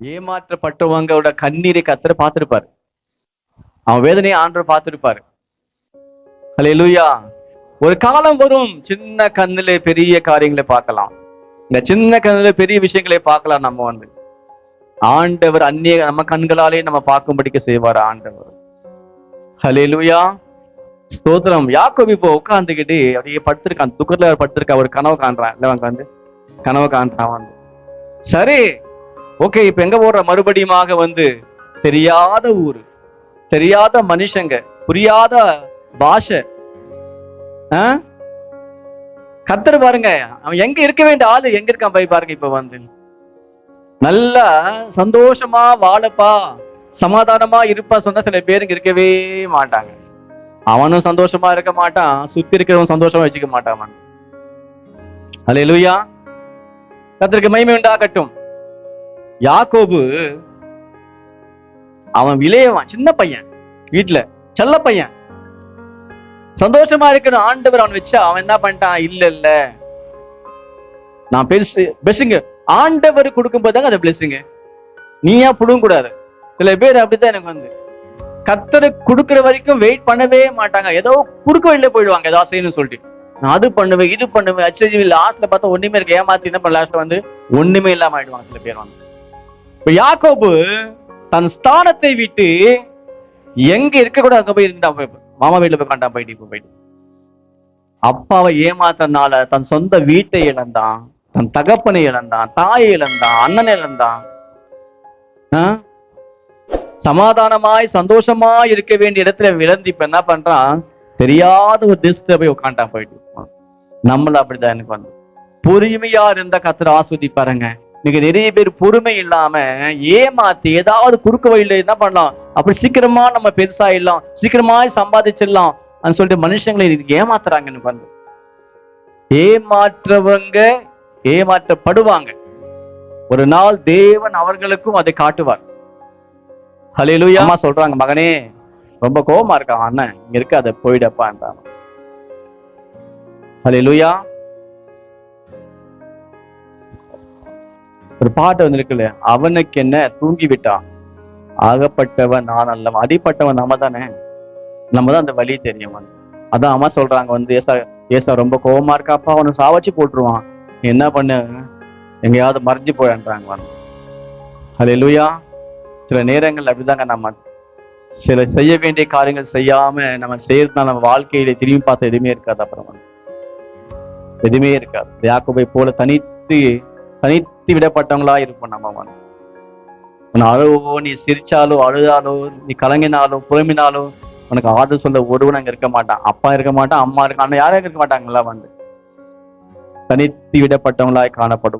ஏமாற்றப்பட்டவங்களோட கண்ணீரை கத்தரை பார்த்துருப்பாரு. அவன் வேதனையை ஆண்டவர் ஹலே லூயா ஒரு காலம் வரும் சின்ன கண்ணுல பெரிய காரியங்களை பார்க்கலாம். இந்த சின்ன கண்ணுல பெரிய விஷயங்களை பார்க்கலாம் நம்ம வந்து. ஆண்டவர் அந்நிய நம்ம கண்களாலே நம்ம பார்க்கும்படிக்க செய்வார் ஆண்டவர். ஹalleluya ஸ்தோத்திரம். யாக்கோபு இப்போ உட்காந்துக்கிட்டு அப்படியே படுத்திருக்கான். துக்கத்துல அவர் படுத்திருக்கா ஒரு கனவு காண்றான். இல்ல அவன் வந்து கனவு காண்றான் வந்து சரி. ஓகே இப்ப எங்க போடுற மறுபடியுமாக வந்து தெரியாத ஊரு தெரியாத மனுஷங்க புரியாத பாஷை. ஆ? பாருங்க அவன் எங்க இருக்க வேண்டிய ஆளு எங்க இருக்கான் போய் பாருங்க இப்ப வந்து. நல்லா சந்தோஷமா வாழப்பா சமாதானமா இருப்பா சொன்னா சில பேருக்கு இருக்கவே மாட்டாங்க. அவனும் சந்தோஷமா இருக்க மாட்டான் சுத்தி இருக்கிறவன் சந்தோஷமா வச்சுக்க மாட்டான் அவன். அல்லேலூயா கர்த்தருக்கு மகிமை உண்டாகட்டும். யாக்கோபு அவன் விளையவான் சின்ன பையன் வீட்டுல செல்ல பையன். சந்தோஷமா இருக்கணும் ஆண்டவர் அவன் வச்சு அவன் என்ன பண்ணிட்டான்? இல்ல இல்ல. நான் பெருசு பெருசுங்க. ஆண்டவர் கொடுக்கும் தாங்க அது பிளஸுங்க நீயா புடுங்க கூடாது? சில பேர் அப்படித்தான் எனக்கு வந்து. கத்தரை கொடுக்குற வரைக்கும் வெயிட் பண்ணவே மாட்டாங்க. ஏதோ குறுக்க வழியில போயிடுவாங்க ஏதாவது செய்யணும்னு சொல்லிட்டு. நான் அது பண்ணுவேன் இது பண்ணுவேன் ஹெச்ஐவி லாஸ்ட்ல பார்த்தா ஒண்ணுமே இருக்கு. ஏமாத்தி என்ன பண்ண லாஸ்ட்ல வந்து ஒண்ணுமே இல்லாம ஆயிடுவாங்க சில பேர் வந்து. இப்ப யாக்கோபு தன் ஸ்தானத்தை விட்டு எங்க இருக்க கூட அங்க போய் இருந்தான் போய் மாமா வீட்டுல போய் கண்டான் போயிட்டு இப்ப போயிட்டு. அப்பாவை ஏமாத்தனால தன் சொந்த வீட்டை இழந்தான் தன் தகப்பனை இழந்தான் தாயை இழந்தான் அண்ணனை இழந்தான். சமாதானமாய் சந்தோஷமா இருக்க வேண்டிய இடத்துல விளந்து இப்ப என்ன பண்றான்? தெரியாத ஒரு தேசத்துல போய் உட்காண்டான் போயிட்டு. நம்மள அப்படிதான் எனக்கு வந்து. பொறுமையா இருந்த கத்திர ஆஸ்வதிப்பாருங்க. இன்னைக்கு நிறைய பேர் பொறுமை இல்லாம ஏமாத்தி ஏதாவது குறுக்கு வழியில என்ன பண்ணலாம்? அப்படி சீக்கிரமா நம்ம பெருசாயிடலாம் சீக்கிரமா சம்பாதிச்சிடலாம் அப்படின்னு சொல்லிட்டு மனுஷங்களை ஏமாத்துறாங்கன்னு ஏமாத்துறாங்க எனக்கு வந்து ஏமாற்றவங்க ஏமாற்றப்படுவாங்க. ஒரு நாள் தேவன் அவர்களுக்கும் அதை காட்டுவார். ஹalleluya. அம்மா சொல்றாங்க மகனே ரொம்ப கோபமா இருக்கான் அண்ணன் இங்க இருக்க அதை போயிடப்பான்றாங்க ஹalleluya. ஒரு பாட்டு வந்திருக்குல்ல அவனுக்கு என்ன? தூங்கி விட்டான் ஆகப்பட்டவன் நான் அல்ல. அடிப்பட்டவன் நம்ம தானே? நம்ம தான் அந்த வழி தெரியும். அதான் அம்மா சொல்றாங்க வந்து ஏசா ஏசா ரொம்ப கோவமா இருக்காப்பா அவனை சாவச்சு போட்டுருவான். நீ என்ன பண்ணு? எங்கேயாவது மறைஞ்சு போயன்றாங்க அது லூயா சில நேரங்கள் அப்படிதாங்க நம்ம சில செய்ய வேண்டிய காரியங்கள் செய்யாம நம்ம செய்யறதுனால நம்ம வாழ்க்கையில திரும்பி பார்த்த எதுவுமே இருக்காது அப்புறம் எதுவுமே இருக்காது. யாக்கோபை போல தனித்து தனித்து விடப்பட்டவங்களா இருப்போம் நம்ம உன்னை அழுவோ நீ சிரிச்சாலோ அழுதாலோ நீ கலங்கினாலோ புலம்பினாலோ உனக்கு ஆறுதல் சொல்ல ஒருவன் அங்க இருக்க மாட்டான். அப்பா இருக்க மாட்டான் அம்மா இருக்க அண்ணன் யாரும் இருக்க மாட்டாங்களா வந்து. தனித்து விடப்பட்டவங்களாய் காணப்படும்.